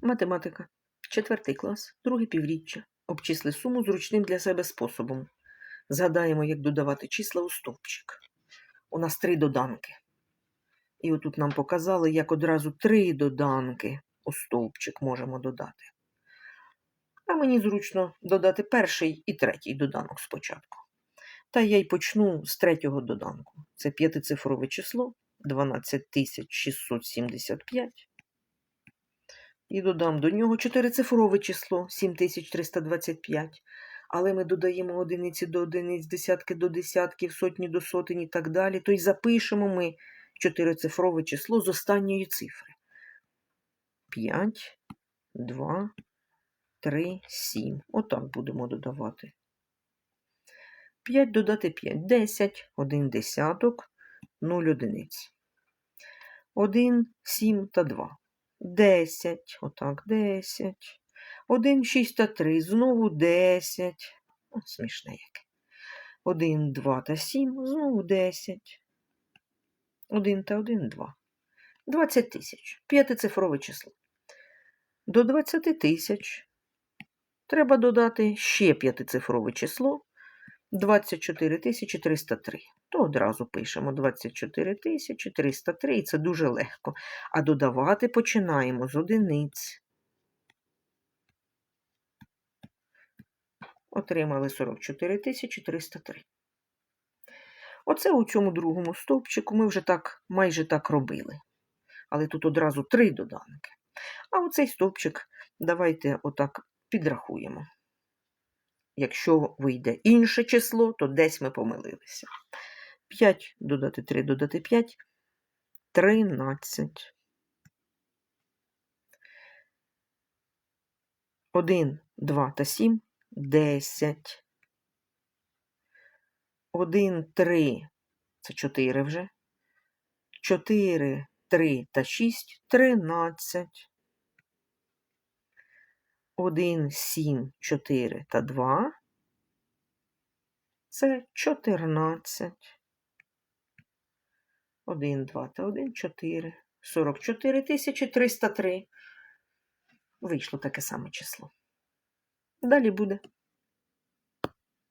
Математика. Четвертий клас, друге півріччя. Обчисли суму зручним для себе способом. Згадаємо, як додавати числа у стовпчик. У нас три доданки. І отут нам показали, як одразу три доданки у стовпчик можемо додати. А мені зручно додати перший і третій доданок спочатку. Та я й почну з третього доданку. Це п'ятицифрове число 12675. І додам до нього чотирицифрове число 7325. Але ми додаємо одиниці до одиниць, десятки до десятків, сотні до сотень і так далі. То й запишемо ми чотирицифрове число з останньої цифри. 5, 2, 3, 7. Отак будемо додавати. 5 додати 5. 10, 1 десяток, 0 одиниць. 1, 7 та 2. 10, отак, 10. 1, 6 та 3, знову 10. О, смішне яке. 1, 2 та 7, знову 10. 1 та 1, 2. 20 тисяч. П'ятицифрове число. До 20 тисяч треба додати ще п'ятицифрове число 24 303. То одразу пишемо 24 303, і це дуже легко. А додавати починаємо з одиниць. Отримали 44 303. Оце у цьому другому стовпчику ми вже так майже так робили. Але тут одразу три доданки. А оцей стовпчик давайте отак підрахуємо. Якщо вийде інше число, то десь ми помилилися. 5 додати 3 додати 5 13. 1, 2 та 7 10. 1, 3 це 4 вже. 4, 3 та 6 13. 1, 7, 4 та 2 це 14. 1, 2 та 1, 4. 44 тисячі 303. Вийшло таке саме число. Далі буде.